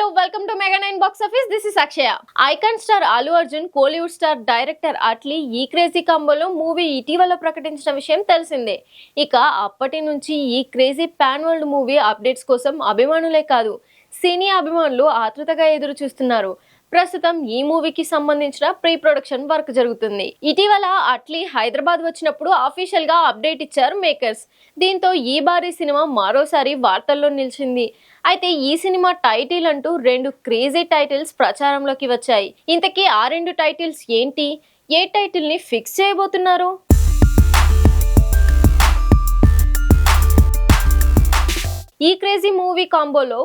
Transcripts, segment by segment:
Hello welcome to mega nine box office this is Akshaya icon star Allu Arjun Kollywood star director Atlee ఈ crazy కాంబోలో movie ఇటీవల ప్రకటించిన విషయం తెలిసిందే. ఇక అప్పటి నుంచి ఈ crazy pan world movie updates కోసం అభిమానులే కాదు సినీ అభిమానులు ఆతృతగా ఎదురు చూస్తున్నారు ప్రస్తుతం ఈ మూవీకి సంబంధించిన ప్రీ ప్రొడక్షన్ వర్క్ జరుగుతుంది. ఇటీవల అట్లీ హైదరాబాద్ వచ్చినప్పుడు అఫీషియల్గా అప్డేట్ ఇచ్చారు మేకర్స్ దీంతో ఈ భారీ సినిమా మరోసారి వార్తల్లో నిలిచింది. అయితే ఈ సినిమా టైటిల్ అంటూ రెండు క్రేజీ టైటిల్స్ ప్రచారంలోకి వచ్చాయి. ఇంతకీ ఆ రెండు టైటిల్స్ ఏంటి? ఏ టైటిల్ని ఫిక్స్ చేయబోతున్నారు? ఈ క్రేజీ మూవీ కాంబోలో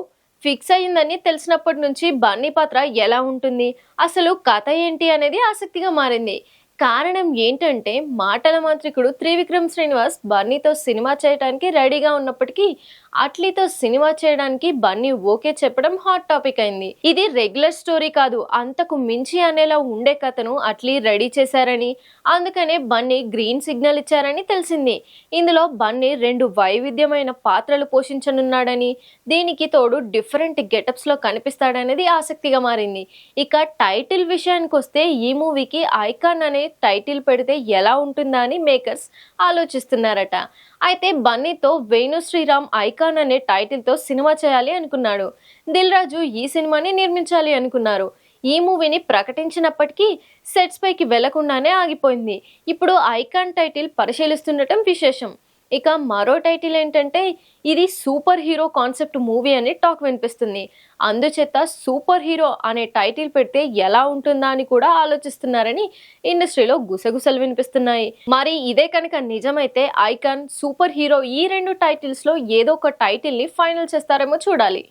ఫిక్స్ అయ్యిందని తెలిసినప్పటి నుంచి బన్నీ పాత్ర ఎలా ఉంటుంది? అసలు కథ ఏంటి అనేది ఆసక్తిగా మారింది. కారణం ఏంటంటే మాటల మాంత్రికుడు త్రివిక్రమ్ శ్రీనివాస్ బన్నీతో సినిమా చేయడానికి రెడీగా ఉన్నప్పటికీ అట్లీతో సినిమా చేయడానికి బన్నీ ఓకే చెప్పడం హాట్ టాపిక్ అయింది. ఇది రెగ్యులర్ స్టోరీ కాదు అంతకు మించి అనేలా ఉండే కథను అట్లీ రెడీ చేశారని అందుకనే బన్నీ గ్రీన్ సిగ్నల్ ఇచ్చారని తెలిసింది. ఇందులో బన్నీ రెండు వైవిధ్యమైన పాత్రలు పోషించనున్నాడని దీనికి తోడు డిఫరెంట్ గెటప్స్లో కనిపిస్తాడనేది ఆసక్తిగా మారింది. ఇక టైటిల్ విషయానికి వస్తే ఈ మూవీకి ఐకాన్ అనే టైటిల్ పెడితే ఎలా ఉంటుందా అని మేకర్స్ ఆలోచిస్తున్నారట. అయితే బన్నీతో వేణు శ్రీరామ్ ఐకాన్ అనే టైటిల్తో సినిమా చేయాలి అనుకున్నాడు. దిల్ రాజు ఈ సినిమాని నిర్మించాలి అనుకున్నారు. ఈ మూవీని ప్రకటించినప్పటికీ సెట్స్ పైకి వెళ్ళకుండానే ఆగిపోయింది. ఇప్పుడు ఐకాన్ టైటిల్ పరిశీలిస్తుండటం విశేషం. ఇక మరో టైటిల్ ఏంటంటే ఇది సూపర్ హీరో కాన్సెప్ట్ మూవీ అని టాక్ వినిపిస్తుంది. అందుచేత సూపర్ హీరో అనే టైటిల్ పెడితే ఎలా ఉంటుందా అని కూడా ఆలోచిస్తున్నారని ఇండస్ట్రీలో గుసగుసలు వినిపిస్తున్నాయి. మరి ఇదే కనుక నిజమైతే ఐకాన్ సూపర్ హీరో ఈ రెండు టైటిల్స్లో ఏదో ఒక టైటిల్ని ఫైనల్ చేస్తారేమో చూడాలి.